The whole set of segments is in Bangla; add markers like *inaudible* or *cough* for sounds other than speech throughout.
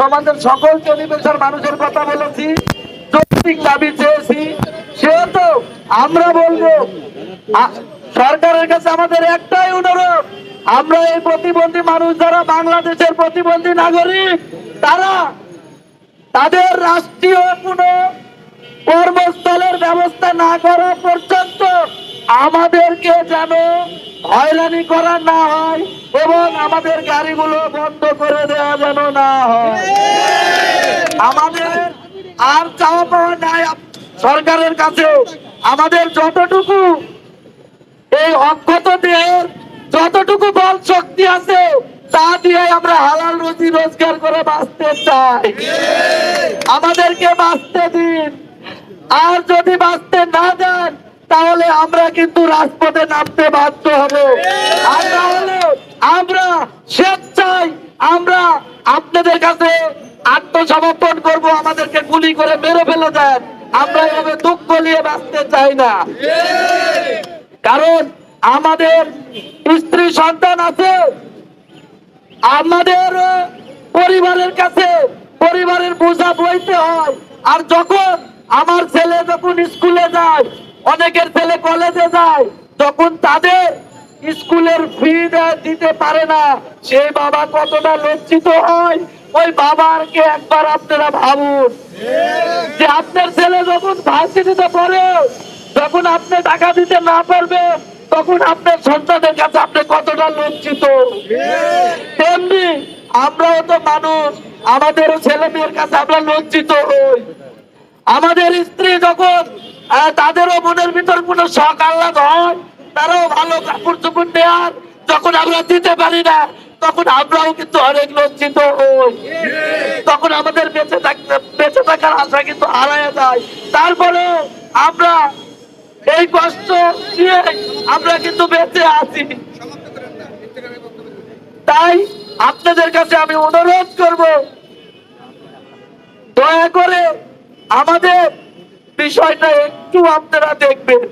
সমাজের সকল শ্রেণি মানুষের কথা বলেছি। যৌক্তিক দাবি চেয়েছি। সেহেতু আমরা বলব সরকারের কাছে আমাদের একটাই অনুরোধ, আমরা এই প্রতিবন্ধী মানুষ যারা বাংলাদেশের প্রতিবন্ধী নাগরিক, তারা তাদের রাষ্ট্রীয় কোনো কর্মস্থলের ব্যবস্থা না করা পর্যন্ত আমাদেরকে যেন হয়রানি করা না হয়, এবং আমাদের গাড়িগুলো বন্ধ করে দেওয়া যেন না হয়। আমাদের আর চাওয়া পাওয়া নাই সরকারের কাছে। আমাদের যতটুকু এই অক্ষত দেহের যতটুকু বল শক্তি আছে, তা দিয়ে আমরা হালাল রুজি রোজগার করে বাঁচতে চাই। আমাদেরকে বাঁচতে দিন। আর যদি বাঁচতে না দেন তাহলে আমরা কিন্তু রাজপথে নামতে বাধ্য হব। আর তাহলে আমরা স্বেচ্ছায় আমরা আপনাদের কাছে আত্মসমর্পণ করব, আমাদেরকে গুলি করে মেরে ফেলে দেন। আমরা এভাবে দুঃখ নিয়ে বাঁচতে চাই না। কারণ আমাদের স্ত্রী সন্তান আছে, আমাদের পরিবারের কাছে পরিবারের বোঝা বইতে হয়। আর যখন আমার ছেলে যখন স্কুলে যায় অনেকের ছেলে কলেজে যায় তখন তাদের স্কুলের ফি দিতে পারে না সেই বাবা কতটা লজ্জিত হয়, ওই বাবাকে একবার আপনারা ভাবুন। যে আপনার ছেলে যখন ভার্সিটিতে পড়ে, যখন আপনি টাকা দিতে না পারবে, তখন আপনার সন্তানের কাছে আপনি কতটা লজ্জিত? তেমনি আমরাও তো মানুষ, আমাদেরও ছেলে মেয়ের কাছে আমরা লজ্জিত হই। আমাদের স্ত্রী যখন তাদেরও মনের ভিতর কোনো শখ আহ্লাদ হয়? তারাও ভালো কাপড় চোপড় নেয়ার। যখন আমরা দিতে পারি না, তখন আমরাও কিন্তু অনেক লজ্জিত তখন আমাদের বেঁচে থাকতে, বেঁচে থাকার আশা কিন্তু হারায় যায়। তারপরে আমরা এই কষ্ট নিয়ে আমরা কিন্তু বেঁচে আছি। তাই আপনাদের কাছে আমি অনুরোধ করব, দয়া করে আমাদের বিষয়টা একটু আপনারা দেখবেন।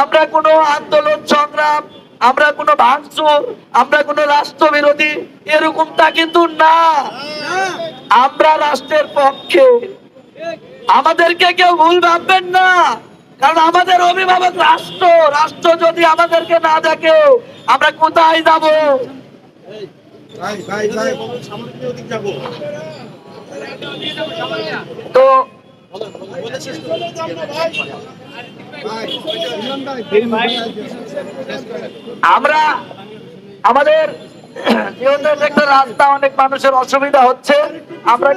আমরা কোনো আন্দোলন সংগ্রাম আমরা কোনো ভাঙচুর আমরা কোনো রাষ্ট্রবিরোধী এরকমটা কিন্তু না। আমরা রাষ্ট্রের পক্ষে। আমাদেরকে কেউ ভুল ভাববেন না কারণ আমাদের অভিভাবক রাষ্ট্র। রাষ্ট্র যদি আমাদেরকে না দেখে আমরা কোথায় যাব? তো আমরা আমাদের *clears throat* রাস্তা অনেক মানুষের অসুবিধা হচ্ছে। আমরা